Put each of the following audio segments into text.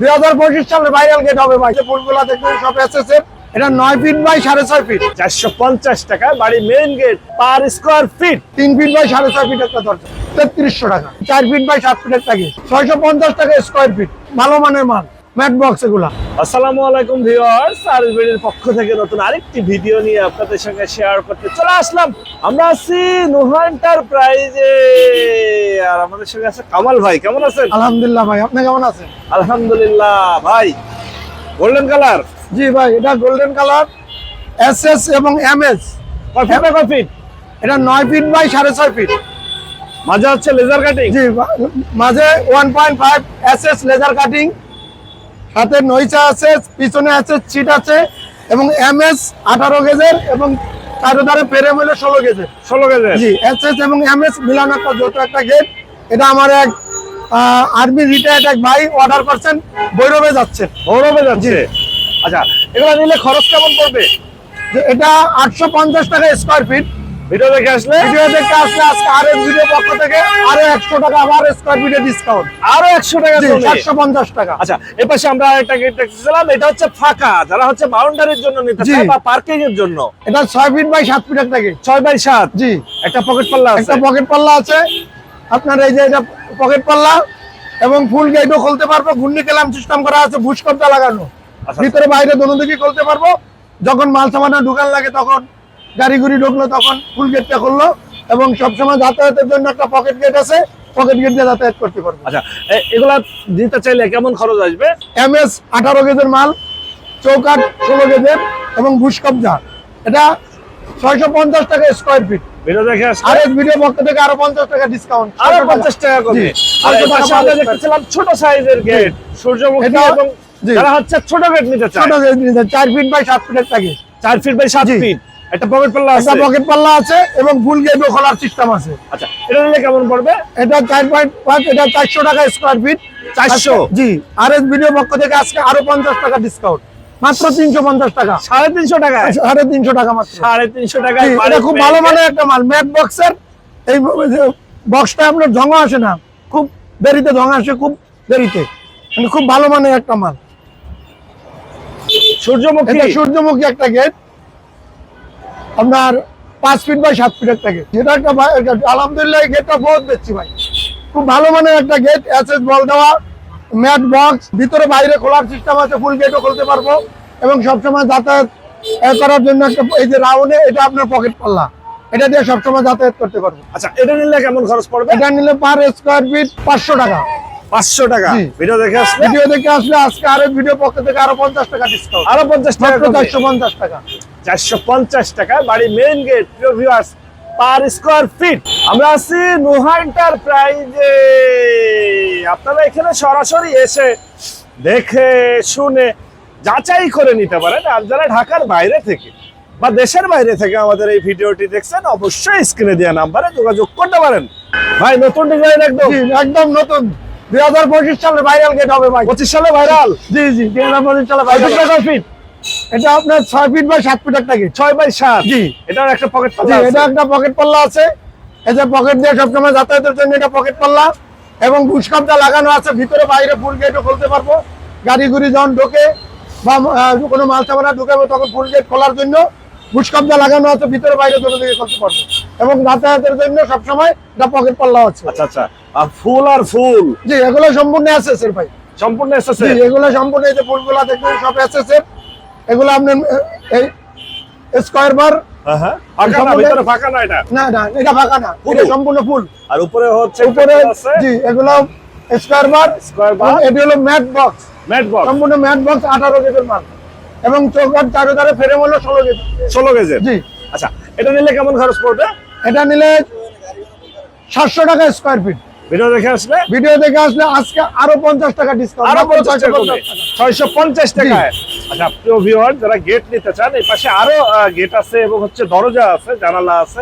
দুই হাজার পঁচিশ সালের ভাইরাল গেট হবে ভাই। ফুলগুলা দেখবেন সব এসেছে এটা নয় ফিট বাই সাড়ে ছয় ফিট চারশো পঞ্চাশ টাকা বাড়ি মেইন গেট পার স্কোয়ার ফিট তিন ফিট বাই সাড়ে ছয় ফিট একটা দরজা তেত্রিশশো টাকা। চার ফিট বাই সাত ফিটের ছয়শো পঞ্চাশ টাকা স্কোয়ার ফিট ভালো মানের মাল। ম্যাট বক্স এগুলা। আসসালামু আলাইকুম ভিউয়ার্স আরবিডির পক্ষ থেকে নতুন আরেকটি ভিডিও নিয়ে আপনাদের সঙ্গে শেয়ার করতে চলে আসলাম। আমরা আছি নুহা এন্টারপ্রাইজে আর আমাদের সঙ্গে আছে কামাল ভাই কেমন আছেন? আলহামদুলিল্লাহ ভাই আপনি কেমন আছেন? আলহামদুলিল্লাহ ভাই গোল্ডেন কালার জি ভাই এটা গোল্ডেন কালার এস এস এবং এম এস কয় ফিট এটা নয় ফিট বাই সাড়ে ছয় ফিট মাঝে হচ্ছে লেজার কাটিং জি মাঝে one point five S S laser cutting হাতে নইচা আছে পিছনে আছে চিট আছে এবং এম এস আঠারো গেজের এবং চারো ধারে পেরে মিলে ষোলো গেজের। ষোলো কেজি জি এস এস এবং এম এস মিলানো একটা যত একটা গেট এটা আমার এক আর্মি রিটায়ার্ড এক ভাই অর্ডার করছেন বৈরবে যাচ্ছে। গৌরবে যাচ্ছে? আচ্ছা এগুলো নিলে খরচ কেমন পড়বে? যে এটা আটশো পঞ্চাশ টাকা স্কোয়ার ফিট ভিডিও দেখে আসলে? ভিডিও দেখতে আসলে আজকে আর ভিডিও পক্ষ থেকে আরও একশো টাকা আবার স্কোয়ার ফিটে ডিসকাউন্ট আরও একশো টাকা। সাতশো পঞ্চাশ টাকা। আচ্ছা এর পাশে আমরা একটা গেট দেখছিলাম এটা হচ্ছে ফাঁকা। যারা হচ্ছে বাউন্ডারির জন্য নিতে চায় বা পার্কিং এর জন্য। এটা ছয় ফিট বাই সাত ফিট একটা গেট ছয় বাই সাত? জি। একটা পকেট পাল্লা আছে। একটা পকেট পাল্লা আছে। আপনার এই যে এটা পকেট পাল্লা এবং ফুল গেটও খুলতে পারব। ঘূর্ণি কেলাম সিস্টেম করা আছে ভুসকপটা লাগানো। আচ্ছা। ভিতরে বাইরে দোনো দিকে খুলতে পারব। যখন মাল সামানা ঢুকান লাগে তখন গাড়ি গুড়ি ঢুকলো তখন ফুল গেটটা খুললো এবং সবসময় যাতায়াতের জন্য একটা পকেট গেট আছে পকেট গেট দিয়ে যাতায়াত করতে পারব। আচ্ছা এগুলা দিতে চাইলে কেমন খরচ আসবে? এম এস আঠারো গেজের মাল চৌকাট ষোলো গেজের এবং ভুসকবজা এটা ছয়শো পঞ্চাশ টাকা স্কোয়ার ফিট ভিডিও দেখে আর এক ভিডিও পক্ষ থেকে আরও পঞ্চাশ টাকা ডিসকাউন্ট আরও পঞ্চাশ টাকা। কমে আর ছোট সাইজের গেট সূর্যমুখী এবং যারা হচ্ছে ছোট গেট নিতে চায়। ছোট গেজ নিতে চার ফিট বাই সাত ফিটের থাকে চার ফিট বাই সাত ফিট একটা পকেট পাল্লা আছে। পকেট পাল্লা আছে এবং ফুল গেটও খোলার সিস্টেম আছে। আচ্ছা। এটা নিলে কেমন পড়বে? এটা চার পয়েন্ট পাঁচ এটা চারশো টাকা square feet 400? G R S video পক্ষ থেকে আজকে আরও পঞ্চাশ টাকা ডিসকাউন্ট মাত্র তিনশো পঞ্চাশ টাকা। সাড়ে তিনশো টাকায়? সাড়ে তিনশো টাকা মাত্র। সাড়ে তিনশো টাকায় এটা খুব ভালো মানের একটা মাল। ম্যাট বক্সের এই বক্সটা আপনার জঙা আসে না। খুব দেরিতে জঙা আসে খুব দেরিতে। মানে খুব ভালো মানের একটা মাল। সূর্যমুখী। সূর্যমুখী একটা গেট আপনার পাঁচ ফিট বাই সাত ফিট একটা গেট এটা একটা আলহামদুলিল্লাহ গেটটা বহুত বেচছি ভাই। খুব ভালো মানের একটা গেট এসএস বল দেওয়া ম্যাট বক্স ভিতরে বাইরে খোলার সিস্টেম আছে ফুল গেটও খুলতে পারব। এবং সবসময় যাতায়াত করার জন্য একটা এই যে রাউন্ডে এটা আপনার পকেট পাল্লা এটা দিয়ে সবসময় যাতায়াত করতে পারব। আচ্ছা এটা নিলে কেমন খরচ পড়বে? এটা নিলে পার স্কোয়ার ফিট পাঁচশো টাকা। পাঁচশো টাকা। ভিডিও দেখে আসলে ভিডিও দেখে আসলে আজকে আরও ভিডিও পক্ষ থেকে আরও পঞ্চাশ টাকা ডিসকাউন্ট আরও পঞ্চাশ টাকা চারশো পঞ্চাশ টাকা। চারশো পঞ্চাশ টাকা বাড়ি মেইন গেট প্রিয় ভিউয়ার্স পার স্কোয়ার ফিট আমরা আছি নোহা এন্টারপ্রাইজে আপনারা এখানে সরাসরি এসে দেখে শুনে যাচাই করে নিতে পারেন। আর যারা ঢাকার বাইরে থেকে বা দেশের বাইরে থেকে আমাদের এই ভিডিওটি দেখছেন অবশ্যই স্ক্রিনে দেওয়া নাম্বারে যোগাযোগ করতে পারেন। ভাই নতুন ডিজাইন একদম? একদম নতুন। দুই হাজার পঁচিশ সালে ভাইরাল গেট হবে ভাই। পঁচিশ সালে ভাইরাল জি জি দুই হাজার পঁচিশ সালে ভাইরাল ফিট এটা আপনার ছয় ফিট বাই সাত ফিট একটা গেট ছয় বাই সাত? জি। এটার একটা পকেট জি এটা একটা পকেট পাল্লা আছে। এই যে পকেট দিয়ে সবসময় যাতায়াতের জন্য এটা পকেট পাল্লা। এবং বুসকাপটা লাগানো আছে। ভিতরে বাইরে ফুল গেটও খুলতে পারব। গাড়ি গুড়ি যখন ঢোকে বা কোনো মাল সামানা ঢুকাবো তখন ফুল গেট খোলার জন্য বুসকাপটা লাগানো আছে। ভিতরে বাইরে দুটো দিকে খুলতে পারব। এবং যাতায়াতের জন্য সবসময় এটা পকেট পাল্লা আছে। আচ্ছা আচ্ছা। আর ফুল আর ফুল। জি এগুলো সম্পূর্ণ আছে ভাই। সম্পূর্ণ এসেছে জি এগুলো সম্পূর্ণ এই যে ফুলগুলা দেখবেন সব এসেছে এগুলো আপনার এই স্কোয়ার বার হ্যাঁ হ্যাঁ। বার স্কয়ার বার হলো ম্যাট বক্স ম্যাট সম্পূর্ণ ম্যাট বক্স আঠারো কেজির মাল এবং চারো ধারে ফেরে হলো ষোলো কেজি 16 গেজের জি। আচ্ছা এটা নিলে কেমন খরচ পড়বে? এটা নিলে সাতশো টাকা স্কোয়ার ফিট ভিডিও দেখে আসলে? ভিডিও দেখে আসলে আজকে আরও পঞ্চাশ টাকা ডিসকাউন্ট আরও 50 টাকা কমে 650 টাকায়। আচ্ছা প্রিয় ভিউয়ার যারা গেট নিতে চান এই পাশে আরও গেট আছে এবং হচ্ছে দরজা আছে জানালা আছে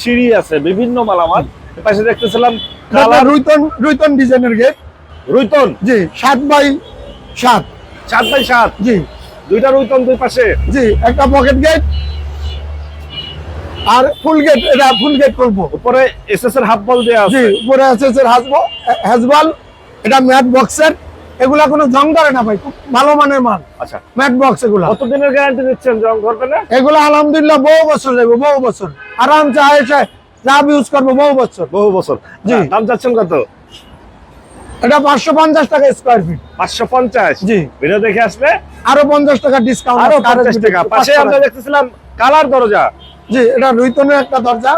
সিঁড়ি আছে বিভিন্ন মালামাল। এই পাশে দেখতেছিলাম কালার রুইতন রুইতন ডিজাইনের গেট রুইতন? জি সাত বাই সাত। সাত বাই সাত? জি। দুইটা রুইতন দুই পাশে? জি একটা পকেট গেট আর ফুল গেট এটা ফুল গেট করব। উপরে এসএস এর হাফ বল দেওয়া আছে। উপরে আছে স্যার হাসবো হ্যাজবাল এটা ম্যাট বক্সের এগুলা কোনো জং ধরে না ভাই খুব ভালো মানের আচ্ছা। ম্যাট বক্স এগুলা। কতদিনের গ্যারান্টি দিচ্ছেন জং ধরবে না? এগুলো আলহামদুলিল্লাহ বহু বছর যাবে বহু বছর। আরামসে ইউজ করব বহু বছর। বহু বছর। জি। দাম চাচ্ছেন কত? এটা পাঁচশো পঞ্চাশ টাকা স্কোয়ার ফিট পাঁচশো পঞ্চাশ? জি। ভিডিও দেখে আসলে আরও পঞ্চাশ টাকা ডিসকাউন্ট আরও পঞ্চাশ টাকা। পাশে আমরা দেখতেছিলাম কালার দরজা। জি এটা রুইতনের একটা দরজা।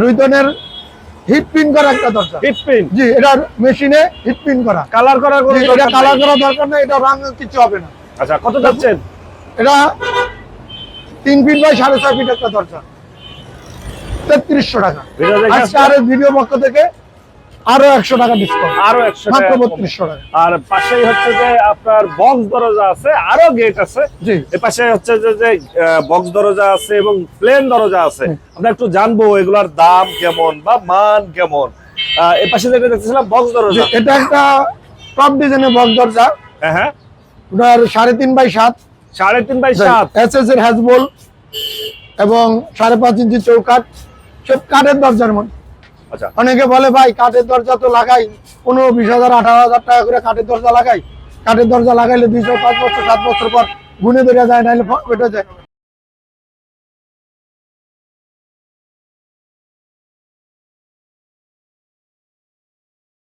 রুইতনের হিট পিন করা একটা দরজা। জি এটা মেশিনে হিট পিন করা। কালার করার কোনো এটা কালার নাই। করা দরকার নেই এটা রং কিছু হবে না। আচ্ছা কত যাচ্ছেন? এটা তিন ফিট বাই সাড়ে ছয় ফিট একটা দরজা। তেত্রিশশো টাকা। আজকে আর ভিডিও পক্ষ থেকে আরও একশো টাকা ডিসকাউন্ট আরও একশো মাত্র বত্রিশশো টাকা। আর পাশেই হচ্ছে যে আপনার বক্স দরজা আছে আরও গেট আছে। জি। এ পাশে হচ্ছে যে যে বক্স দরজা আছে এবং প্লেন দরজা আছে। আমরা একটু জানব এগুলার দাম কেমন বা মান কেমন। পাশে যেটা দেখতেছিলাম বক্স দরজা। এটা একটা টপ ডিজাইনের বক্স দরজা। হ্যাঁ হ্যাঁ। ওটার সাড়ে তিন বাই সাত। সাড়ে তিন বাই সাত। এস এস এর হ্যাজবল এবং সাড়ে পাঁচ ইঞ্চি চৌকাট সব কাঠের দরজার মধ্যে। অনেকে বলে, ভাই, কাঠের দরজা তো লাগাই। পনেরো, বিশ হাজার, আঠারো হাজার টাকা করে কাঠের দরজা লাগাই। কাঠের দরজা লাগাইলে দুইশো পাঁচ বছর, সাত বছর পর গুনে ধরে যায়, নাহলে ফেটে যায়।